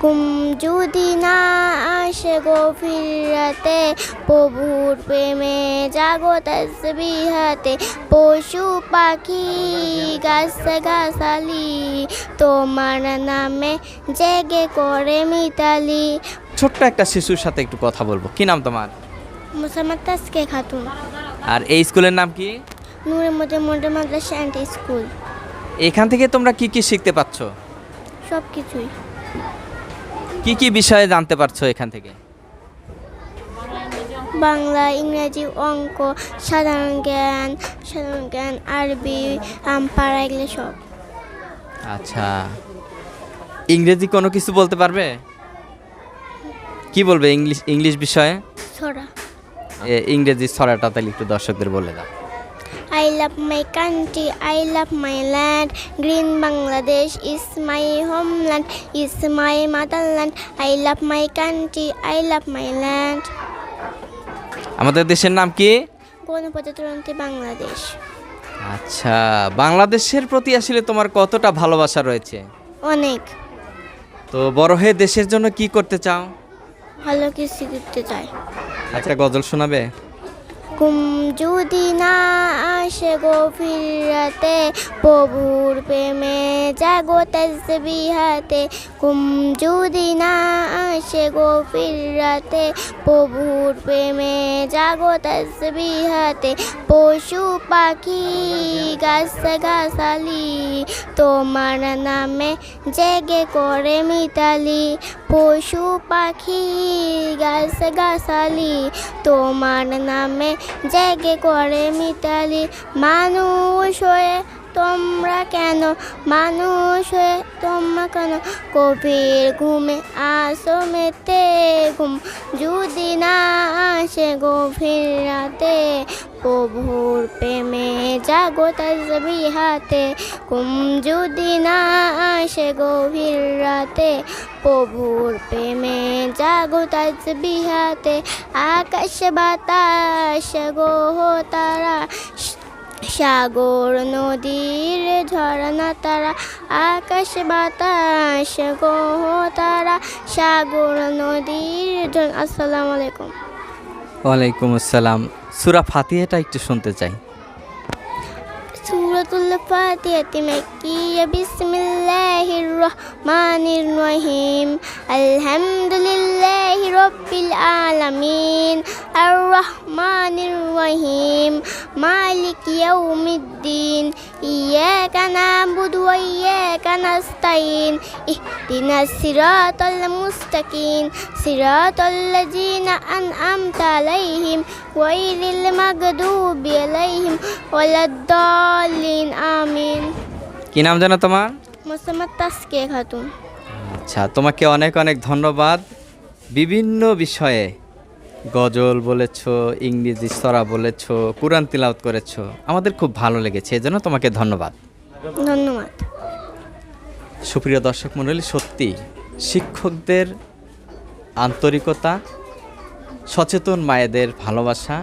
ঘুম যদি না আসে গভীর রাতে প্রভুর প্রেমে জাগো তসবিহাতে। পশু পাখি গাছ গাছালি তোমার নামে জেগে করে মিতালি। ছোট্ট একটা শিশুর সাথে একটু কথা বলব। কি নাম তোমার? মুসাম্মদ তাসকে খাতুন। আর এই স্কুলের নাম কি? নূরের মধ্যে মডেল মাদ্রাসা অ্যান্ড স্কুল এখান থেকে তোমরা কি কি শিখতে পাচ্ছ সব কিছুই কি কি বিষয়ে জানতে পারছ এখান থেকে? বাংলা ইংরেজি অঙ্ক সাধারণ জ্ঞান সাধারণ জ্ঞান আরবি আমপাড়া এগুলো সব। আচ্ছা। ইংরেজি কোনো কিছু বলতে পারবে? কি বলবে ইংলিশ ইংলিশ বিষয়ে? ছড়া। ইংরেজি ছড়াটা তাহলে একটু দর্শকদের বলে দাও। I love my country, I love my land. Green Bangladesh is my homeland, is my motherland. I love my country, I love my land. আমাদের দেশের নাম কি গণপ্রজাতন্ত্রী বাংলাদেশ আচ্ছা বাংলাদেশের প্রতি আসলে তোমার কতটা ভালোবাসা রয়েছে অনেক তো বড় হয়ে দেশের জন্য কি করতে চাও ভালো কিছু করতে চাই আচ্ছা গজল শোনাবে ঘুম যদি না আসে গভীর রাতে প্রভুর প্রেমে জাগো তসবিহাতে ঘুম যদি না আসে গভীর রাতে প্রভুর প্রেমে জাগো তসবিহাতে পশু পাখি গাছ গাছালি, তোমার নামে জেগে করে মিতালি। পশু পাখি গাছ গাছালি, তোমার নামে জেগে করে মিতালি, মানুষ হয়ে তোমরা কেন? মানুষ হয়ে তোমরা কেন? গভীর ঘুমে আসো, মেতে ঘুম। যদি না আসে গভীর রাতে প্রভুর প্রেমে জাগো হাতে ঘুম যদি না আসে গভীর রাতে প্রভুর প্রেমে জাগো হাতে আকাশ বাতাস গো তারা সাগর নদীর ঝর্ণা তারা আকাশ বাতাস গহ তারা সাগর নদীর আসসালামু আলাইকুম ওয়ালাইকুম আসসালাম। সুরা ফাতিহাটা একটু শুনতে চাই। সুরাতুল ফাতিহাতি মাক্কিয়া, বিসমিল্লাহির রহমানির রহিম। আলহামদুলিল্লাহি রাব্বিল আলামিন আর রহমানির রহিম। মালিক ইয়াউমিদ্দিন, ইয়াকা ওয়া ইয়াকা নাস্তাইন ইহদিনাস সিরাতাল মুস্তাকিম সিরাতাল লাযিনা আন'আমতা আলাইহিম গায়রিল মাগদুবি আলাইহিম ওয়ালাদ-দাল্লিন আমিন কি নাম জানো তোমার? মোসাম্মদ তাসকে খাতুন। আচ্ছা তোমাকে অনেক অনেক ধন্যবাদ। বিভিন্ন বিষয়ে গজল বলেছ ইংরেজি সরা বলেছ কোরআন তিলাওত করেছ আমাদের খুব ভালো লেগেছে এজন্য তোমাকে ধন্যবাদ। ধন্যবাদ। সুপ্রিয় দর্শক মণ্ডলী, সত্যি, শিক্ষকদের আন্তরিকতা, সচেতন মায়েদের ভালোবাসা,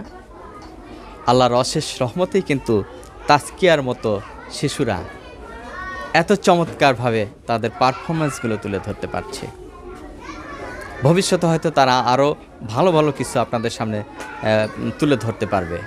আল্লাহর অশেষ রহমতেই কিন্তু তাস্কিয়ার মতো শিশুরা এত চমৎকারভাবে তাদের পারফরমেন্সগুলো তুলে ধরতে পারছে। ভবিষ্যতে হয়তো তারা আরও ভালো ভালো কিছু আপনাদের সামনে তুলে ধরতে পারবে।